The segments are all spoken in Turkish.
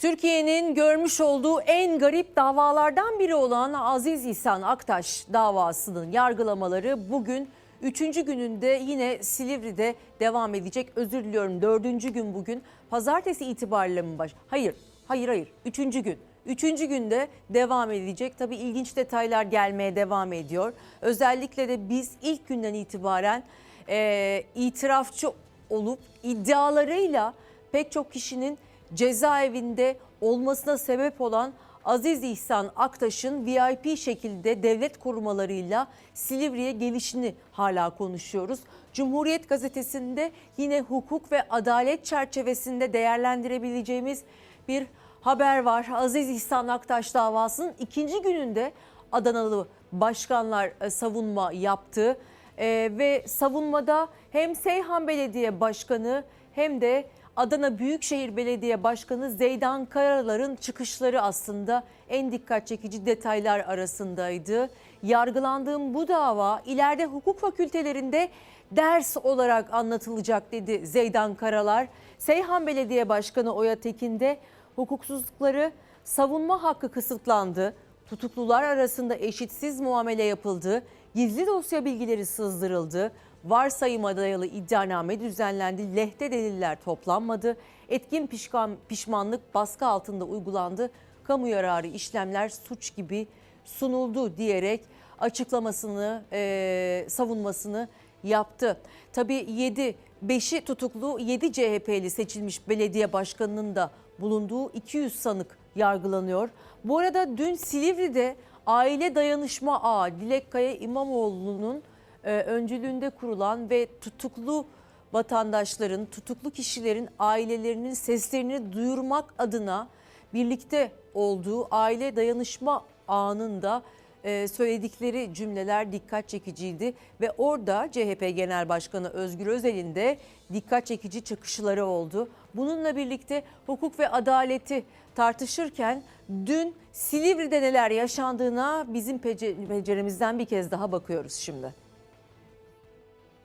Türkiye'nin görmüş olduğu en garip davalardan biri olan Aziz İhsan Aktaş davasının yargılamaları bugün 3. gününde yine Silivri'de devam edecek. Özür diliyorum 4. gün bugün. Pazartesi itibariyle mi baş? Hayır, hayır, hayır. 3. gün. Üçüncü günde devam edecek. Tabii ilginç detaylar gelmeye devam ediyor. Özellikle de biz ilk günden itibaren e, itirafçı olup iddialarıyla pek çok kişinin cezaevinde olmasına sebep olan Aziz İhsan Aktaş'ın VIP şekilde devlet korumalarıyla Silivri'ye gelişini hala konuşuyoruz. Cumhuriyet Gazetesi'nde yine hukuk ve adalet çerçevesinde değerlendirebileceğimiz bir haber var. Aziz İhsan Aktaş davasının ikinci gününde Adanalı başkanlar e, savunma yaptı. Ee, ve savunmada hem Seyhan Belediye Başkanı hem de Adana Büyükşehir Belediye Başkanı Zeydan Karalar'ın çıkışları aslında en dikkat çekici detaylar arasındaydı. Yargılandığım bu dava ileride hukuk fakültelerinde ders olarak anlatılacak dedi Zeydan Karalar. Seyhan Belediye Başkanı Oya Tekin de hukuksuzlukları savunma hakkı kısıtlandı. Tutuklular arasında eşitsiz muamele yapıldı. Gizli dosya bilgileri sızdırıldı. Varsayıma dayalı iddianame düzenlendi. Lehte deliller toplanmadı. Etkin pişkan, pişmanlık baskı altında uygulandı. Kamu yararı işlemler suç gibi sunuldu diyerek açıklamasını, e, savunmasını yaptı. Tabii 7, 5'i tutuklu 7 CHP'li seçilmiş belediye başkanının da bulunduğu 200 sanık yargılanıyor. Bu arada dün Silivri'de Aile Dayanışma Ağı Dilek Kaya İmamoğlu'nun öncülüğünde kurulan ve tutuklu vatandaşların, tutuklu kişilerin ailelerinin seslerini duyurmak adına birlikte olduğu Aile Dayanışma Ağı'nın da e, söyledikleri cümleler dikkat çekiciydi ve orada CHP Genel Başkanı Özgür Özel'in de dikkat çekici çıkışları oldu. Bununla birlikte hukuk ve adaleti tartışırken dün Silivri'de neler yaşandığına bizim pece- penceremizden bir kez daha bakıyoruz şimdi.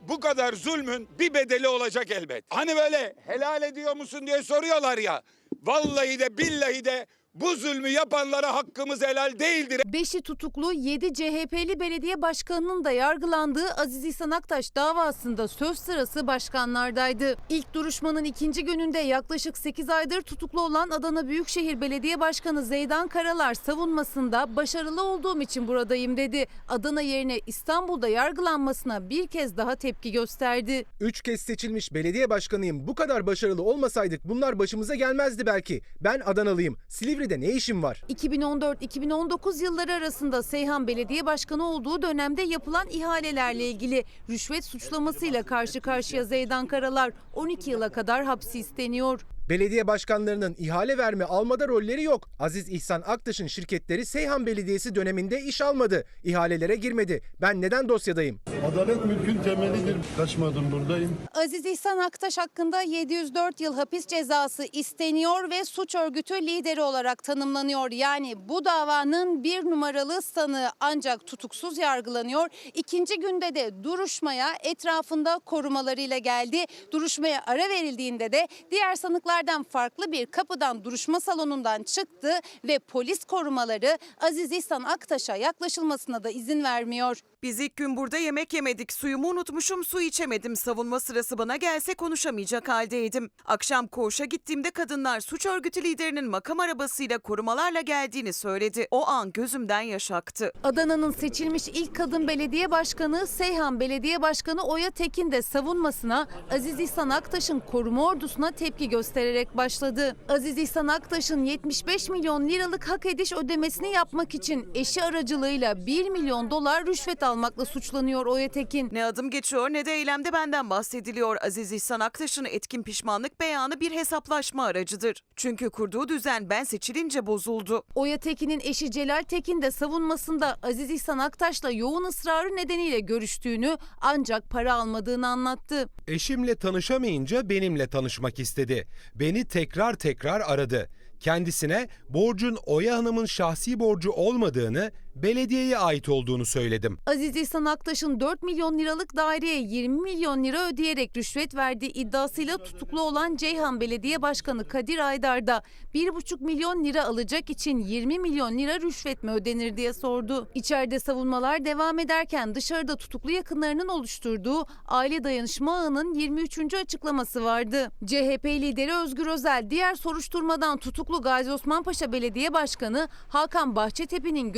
Bu kadar zulmün bir bedeli olacak elbet. Hani böyle helal ediyor musun diye soruyorlar ya. Vallahi de billahi de bu zulmü yapanlara hakkımız helal değildir. Beşi tutuklu 7 CHP'li belediye başkanının da yargılandığı Aziz İhsan Aktaş davasında söz sırası başkanlardaydı. İlk duruşmanın ikinci gününde yaklaşık 8 aydır tutuklu olan Adana Büyükşehir Belediye Başkanı Zeydan Karalar savunmasında başarılı olduğum için buradayım dedi. Adana yerine İstanbul'da yargılanmasına bir kez daha tepki gösterdi. Üç kez seçilmiş belediye başkanıyım. Bu kadar başarılı olmasaydık bunlar başımıza gelmezdi belki. Ben Adanalıyım. Silivri'de ne işim var? 2014-2019 yılları arasında Seyhan Belediye Başkanı olduğu dönemde yapılan ihalelerle ilgili rüşvet suçlamasıyla karşı karşıya Zeydan Karalar 12 yıla kadar hapsi isteniyor. Belediye başkanlarının ihale verme almada rolleri yok. Aziz İhsan Aktaş'ın şirketleri Seyhan Belediyesi döneminde iş almadı. İhalelere girmedi. Ben neden dosyadayım? Adalet mülkün temelidir. Kaçmadım buradayım. Aziz İhsan Aktaş hakkında 704 yıl hapis cezası isteniyor ve suç örgütü lideri olarak tanımlanıyor. Yani bu davanın bir numaralı sanığı ancak tutuksuz yargılanıyor. İkinci günde de duruşmaya etrafında korumalarıyla geldi. Duruşmaya ara verildiğinde de diğer sanıklardan farklı bir kapıdan duruşma salonundan çıktı ve polis korumaları Aziz İhsan Aktaş'a yaklaşılmasına da izin vermiyor. Biz ilk gün burada yemek yemedik. Suyumu unutmuşum, su içemedim. Savunma sırası bana gelse konuşamayacak haldeydim. Akşam koğuşa gittiğimde kadınlar suç örgütü liderinin makam arabasıyla korumalarla geldiğini söyledi. O an gözümden yaş aktı. Adana'nın seçilmiş ilk kadın belediye başkanı Seyhan Belediye Başkanı Oya Tekin de savunmasına Aziz İhsan Aktaş'ın koruma ordusuna tepki göstererek başladı. Aziz İhsan Aktaş'ın 75 milyon liralık hak ediş ödemesini yapmak için eşi aracılığıyla 1 milyon dolar rüşvet almakla suçlanıyor Oya Tekin. Ne adım geçiyor ne de eylemde benden bahsediliyor. Aziz İhsan Aktaş'ın etkin pişmanlık beyanı bir hesaplaşma aracıdır. Çünkü kurduğu düzen ben seçilince bozuldu. Oya Tekin'in eşi Celal Tekin de savunmasında Aziz İhsan Aktaş'la yoğun ısrarı nedeniyle görüştüğünü ancak para almadığını anlattı. Eşimle tanışamayınca benimle tanışmak istedi. Beni tekrar tekrar aradı. Kendisine borcun Oya Hanım'ın şahsi borcu olmadığını, belediyeye ait olduğunu söyledim. Aziz İhsan Aktaş'ın 4 milyon liralık daireye 20 milyon lira ödeyerek rüşvet verdiği iddiasıyla tutuklu olan Ceyhan Belediye Başkanı Kadir Aydar da 1,5 milyon lira alacak için 20 milyon lira rüşvet mi ödenir diye sordu. İçeride savunmalar devam ederken dışarıda tutuklu yakınlarının oluşturduğu aile dayanışma ağının 23. açıklaması vardı. CHP lideri Özgür Özel diğer soruşturmadan tutuklu Gazi Osman Paşa Belediye Başkanı Hakan Bahçetepe'nin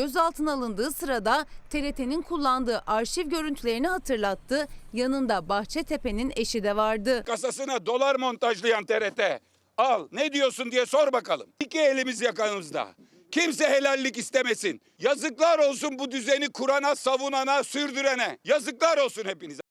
gözaltına alındığı sırada TRT'nin kullandığı arşiv görüntülerini hatırlattı. Yanında Bahçetepe'nin eşi de vardı. Kasasına dolar montajlayan TRT. Al ne diyorsun diye sor bakalım. İki elimiz yakamızda. Kimse helallik istemesin. Yazıklar olsun bu düzeni kurana, savunana, sürdürene. Yazıklar olsun hepinize.